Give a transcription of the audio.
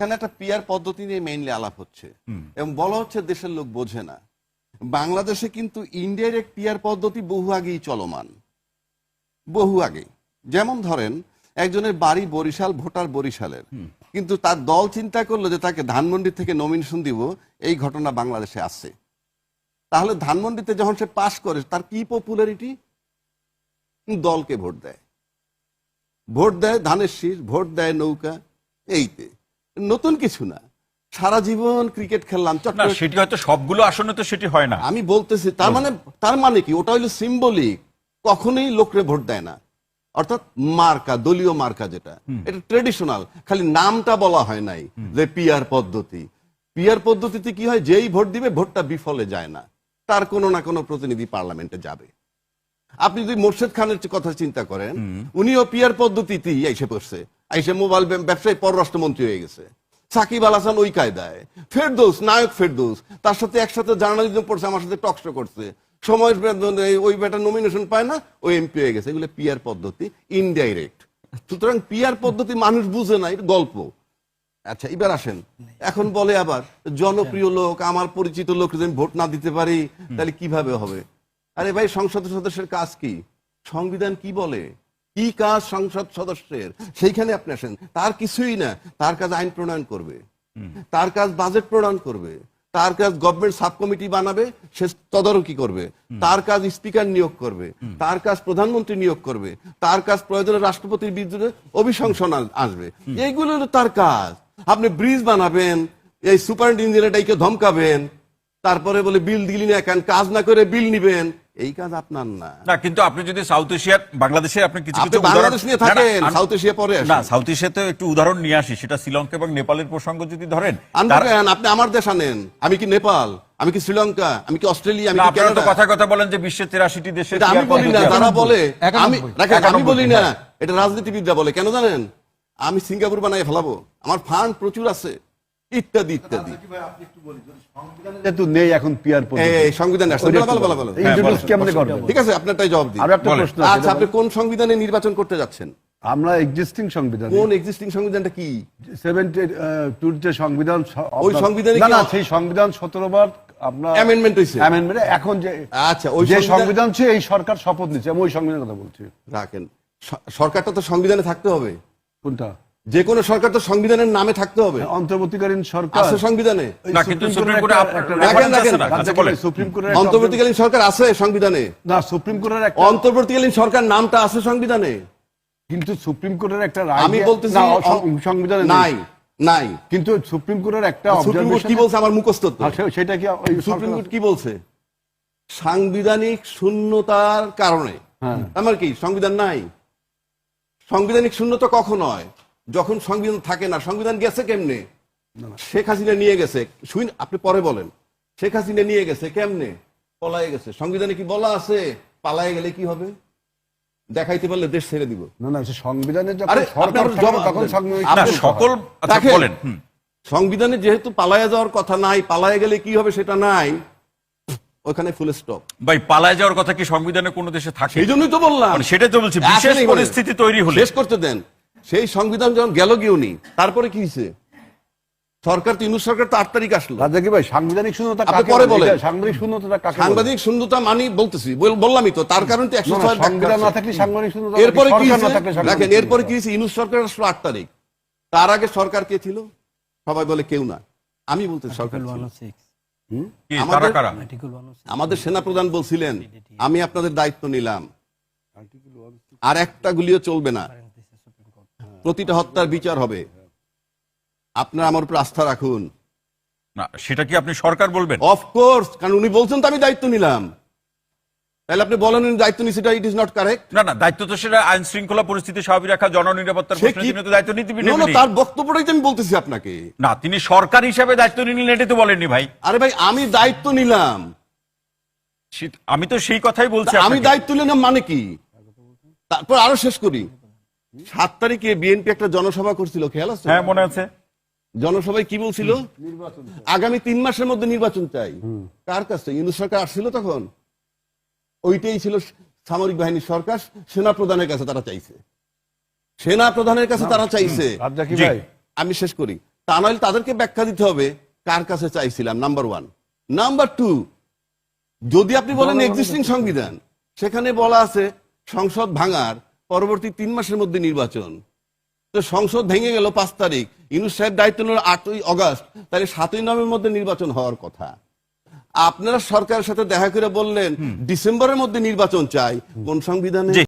এখানে একটা পিয়ার পদ্ধতি নিয়ে মেইনলি আলাপ হচ্ছে। এবং বলা হচ্ছে দেশের লোক বোঝে না। বাংলাদেশে কিন্তু ইনডাইরেক্ট পিয়ার পদ্ধতি বহু আগেই চলমান। বহু আগে যেমন ধরেন একজনের বাড়ি বরিশাল ভোটার বরিশালের। কিন্তু তার দল চিন্তা করল যে তাকে ধানমন্ডি থেকে নমিনেশন দিব এই ঘটনা বাংলাদেশে আসছে তাহলে ধানমন্ডিতে যখন সে পাশ করে তার কি পপুলারিটি দলকে ভোট দেয়। ভোট দেয় ধানের শীষ ভোট দেয় নৌকা এইতে। নতুন কিছু না। সারা জীবন ক্রিকেট খেললাম সেটি হয়তো সবগুলো আসনে তো সেটি হয় না। আমি বলতেছি তার মানে তার মানে কি? ওটা হইল সিম্বলিক কখনোই লোকরে ভোট দেয় না। অর্থাৎ মার্কা দলীয় মার্কা যেটা। এটা ট্রেডিশনাল খালি নামটা বলা হয় নাই যে পিয়ার পদ্ধতি। পিয়ার পদ্ধতিতে কি হয়? যেই ভোট দিবে ভোটটা বিফলে যায় না। তার কোনো না কোনো প্রতিনিধি পার্লামেন্টে যাবে। আপনি যদি মোর্শেদ খানের কথা চিন্তা করেন উনিও পিয়ার পদ্ধতিতেই এসে পড়ছে। এসে মোবাইল ব্য- ব্যবসায়ী পররাষ্ট্রমন্ত্রী হয়ে গেছে। সাকিব আল হাসান ওই কায়দায়। ফেরদৌস নায়ক ফেরদৌস তার সাথে একসাথে জার্নালিজম পড়ছে আমার সাথে টকশো করছে। সময় ওই বেটা নমিনেশন পায় না ওই এমপি হয়ে গেছে। এগুলো পিয়ার পদ্ধতি ইনডাইরেক্ট সুতরাং পিয়ার পদ্ধতি মানুষ বুঝে না এটা গল্প। আচ্ছা এবার আসেন। এখন বলে আবার জনপ্রিয় লোক আমার পরিচিত লোক যদি ভোট না দিতে পারি তাহলে কীভাবে হবে? আরে ভাই সংসদ সদস্যের কাজ কি? সংবিধান কি বলে? কি কাজ সংসদ সদস্যের? সেইখানে আপনি আসেন। তার কিছুই না। তার কাজ আইন প্রণয়ন করবে। তার কাজ বাজেট প্রণয়ন করবে। তার কাজ গভর্নমেন্ট সাব কমিটি বানাবে সে তদারকি করবে। তার কাজ স্পিকার নিয়োগ করবে। তার কাজ প্রধানমন্ত্রী নিয়োগ করবে। তার কাজ প্রয়োজনে রাষ্ট্রপতির বিরুদ্ধে অভিশংসন আসবে। এইগুলো তার কাজ। আপনি ব্রিজ বানাবেন এই সুপার ইঞ্জিনিয়ারটাকে ধমকাবেন তারপরে বলে বিল দিলি না কেন? কাজ না করে বিল নিবেন। এই কাজ আপনার না। না কিন্তু আপনি যদি সাউথ এশিয়ার বাংলাদেশে আপনি কিছু কিছু বাংলাদেশ নিয়ে থাকেন, সাউথ এশিয়া পরে না সাউথ এশিয়াতে একটু উদাহরণ নিয়ে আসি সেটা শ্রীলঙ্কা এবং নেপালের প্রসঙ্গ যদি ধরেন আনবেন আপনি আমার দেশ আনেন আমি কি নেপাল আমি কি শ্রীলঙ্কা আমি কি অস্ট্রেলিয়া আমি কি তো কানাডা? কথা কথা বলেন যে বিশ্বের তেরাশিটি দেশে এটা আমি বলি না তারা বলে আমি রাখেন, আমি বলি না। এটা রাজনীতিবিদরা বলে কেন জানেন? আমি সিঙ্গাপুর বানাই ফেলাবো আমার ফান্ড প্রচুর আছে। ইত্যাদি ইত্যাদি। যেহেতু নেই এখন পিয়ার সংবিধানে করবে ঠিক আছে আপনারটাই জবাব দিন আর একটা বলেন। প্রশ্ন আছে, আচ্ছা আপনি কোন সংবিধানে নির্বাচন করতে যাচ্ছেন? আমরা এক্সিস্টিং সংবিধান। কোন এক্সিস্টিং সংবিধানটা কি? সেভেন্টি টুর যে সংবিধান ওই সংবিধানে না সেই সংবিধান সতেরো বার আপনার Amendment হয়েছে। Amendment, এখন যে আচ্ছা, ওই যে সংবিধান- সংবিধান ছিল এই সরকার শপথ নিচ্ছে আমি ওই সংবিধানের কথা বলছি। রাখেন। সরকারটা তো সংবিধানে থাকতে হবে। কোনটা? যে কোনো সরকার তো সংবিধানের নামে থাকতে হবে। অন্তর্বর্তীকালীন সরকার। আছে সংবিধানে। না, কিন্তু সুপ্রিম কোর্টে রাখেন, রাখেন। আচ্ছা। সুপ্রিম কোর্টের অন্তর্বর্তীকালীন সরকার আছে সংবিধানে। না সুপ্রিম কোর্টের একটা অন্তর্বর্তীকালীন সরকার নামটা আছে সংবিধানে। কিন্তু সুপ্রিম কোর্টের একটা রায় আমি বলতেছি সংবিধানে নাই। নাই কিন্তু সুপ্রিম কোর্টের একটা সুপ্রিম কোর্ট কি বলছে আমার মুখস্থ তো। সেটা কি সুপ্রিম কোর্ট কি বলছে? সাংবিধানিক শূন্যতার কারণে। হ্যাঁ। আমার কি সংবিধান নাই? সাংবিধানিক শূন্যতা কখন হয়? যখন সংবিধান থাকে না সংবিধান গেছে কেমনে? শেখ হাসিনা নিয়ে গেছে। শুন আপনি পরে বলেন। শেখ হাসিনা নিয়ে গেছে কেমনে? পলায়ে গেছে। সংবিধানে কি বলা আছে? পালায়ে গেলে কি হবে? দেখাইতে পারলে দেশ ছেড়ে দিব। না না সংবিধানে আরে, সরকার আপনার তখন সংবিধান না সকল আচ্ছা বলেন সংবিধানে যেহেতু পালায়ে যাওয়ার কথা নাই পালায়ে গেলে কি হবে সেটা নাই ওখানে ফুল স্টপ ভাই পালায় যাওয়ার কথা কি সংবিধানে কোনো দেশে থাকে? সেই জন্যই তো বললাম। মানে সেটাই তো বলছি, বিশেষ পরিস্থিতি তৈরি হলে। শেষ করতে দেন। সেই সংবিধান যখন গেল গিয়েওনি তারপরে কি হয়েছে সরকার তো ইউনুস সরকার তো আট তারিখ আসলো। রাজা কি ভাই সাংবিধানিক শূন্যতা পরে বলে? সাংবিধানিক শূন্যতা? সাংবাদিক শূন্যতা মানি বলতেছি বল- বললামই তো তার কারণ তো একশো ছয় সংবিধান না থাকলে সাংবিধানিক শূন্যতা এরপরে কি সাংবিধানিক দেখেন এরপরে কি হয়েছে? ইউনুস সরকার আসলো আট তারিখ। তার আগে সরকার কে ছিল? সবাই বলে কেউ না। আমি বলতে সরকার আমাদের- কারা কারা? আমাদের সেনা প্রধান বলছিলেন আমি আপনাদের দায়িত্ব নিলাম। আর একটা গুলিও চলবে না। প্রতিটা হত্যার বিচার হবে। আপনার আমার উপর আস্থা রাখুন। না সেটা কি আপনি সরকার বলবেন? অফকোর্স কারণ উনি বলছেন তো আমি দায়িত্ব নিলাম। তাহলে আপনি বলেন উনি দায়িত্ব নিচ্ছে ইট ইজ নট কারেক্ট না না দায়িত্ব তো সেটা আইন শৃঙ্খলা পরিস্থিতি স্বাভাবিক রাখা জননিরাপত্তার প্রশ্নে তো দায়িত্ব নিতে no, তার বক্তব্যটাই তো আমি বলতেছি আপনাকে। না তিনি সরকার হিসাবে দায়িত্ব নিলেন এটাই তো বলেননি ভাই। আরে ভাই আমি দায়িত্ব নিলাম। আমি তো সেই কথাই বলছি আমি দায়িত্ব নিলাম মানে কি? তারপর আরও শেষ করি। সাত তারিখে বিএনপি একটা জনসভা করছিল খেয়াল আছে? হ্যাঁ মনে আছে। জনসভায় কি বলছিল? আগামী তিন মাসের মধ্যে নির্বাচন চাই। কার কাছে ইউনুস সরকার আসছিল তখন? ওইটাই ছিল সামরিক বাহিনীর সরকার সেনা প্রধানের কাছে তারা চাইছে। সেনা প্রধানের কাছে তারা চাইছে। আমি শেষ করি। তা নইলে তাদেরকে ব্যাখ্যা দিতে হবে কার কাছে চাইছিলাম নাম্বার ওয়ান নাম্বার টু যদি আপনি বলেন এক্সিস্টিং সংবিধান সেখানে বলা আছে সংসদ ভাঙার পরবর্তী তিন মাসের মধ্যে নির্বাচন। তো সংসদ ভেঙে গেল পাঁচ তারিখ। ইউনুস সাহেব দায়িত্ব নিল আটই অগাস্ট। তাহলে সাতই নভেম্বর মধ্যে নির্বাচন হওয়ার কথা। আপনারা সরকারের সাথে দেখা করে বললেন ডিসেম্বরের মধ্যে নির্বাচন চাই। কোন সংবিধানে।